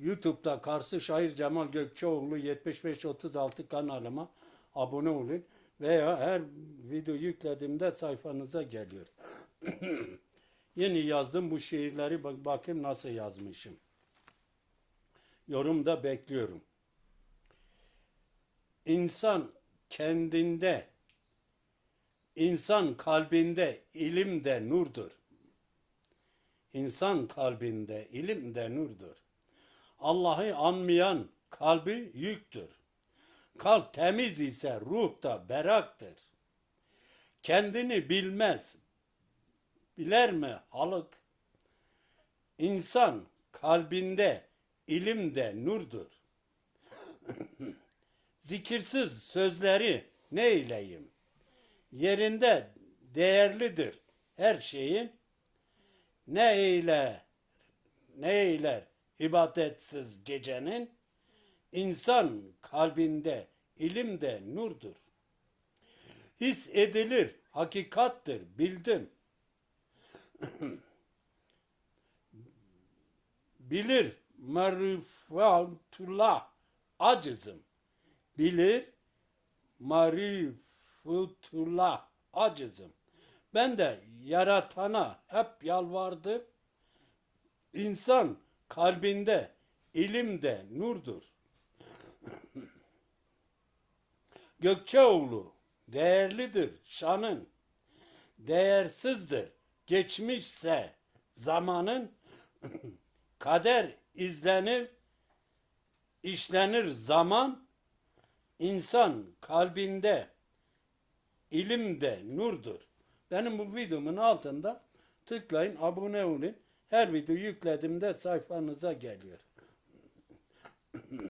YouTube'da Karşı Şair Cemal Gökçeoğlu 7536 kanalıma abone olun veya her video yüklediğimde sayfanıza geliyor. Yeni yazdım bu şiirleri bak bakayım nasıl yazmışım. Yorumda bekliyorum. İnsan kendinde, insan kalbinde ilim de nurdur. İnsan kalbinde ilim de nurdur. Allah'ı anmayan kalbi yüktür. Kalp temiz ise ruh da beraktır. Kendini bilmez, biler mi halık? İnsan kalbinde ilim de nurdur. Zikirsiz sözleri ne eyleyim? Yerinde değerlidir her şeyin. Ne eyle, ne eyler ibadetsiz gecenin? İnsan kalbinde ilim de nurdur. His edilir, hakikattır, bildim. Bilir marifatullah acızım. Bilir marifatullah acızım. Ben de yaratana hep yalvardım. İnsan kalbinde ilim de nurdur. Gökçeoğlu değerlidir şanın, değersizdir geçmişse zamanın, kader izlenir, işlenir zaman, insan kalbinde ilim de nurdur. Benim bu videomun altında tıklayın, abone olun. Her video yüklediğimde sayfanıza geliyor.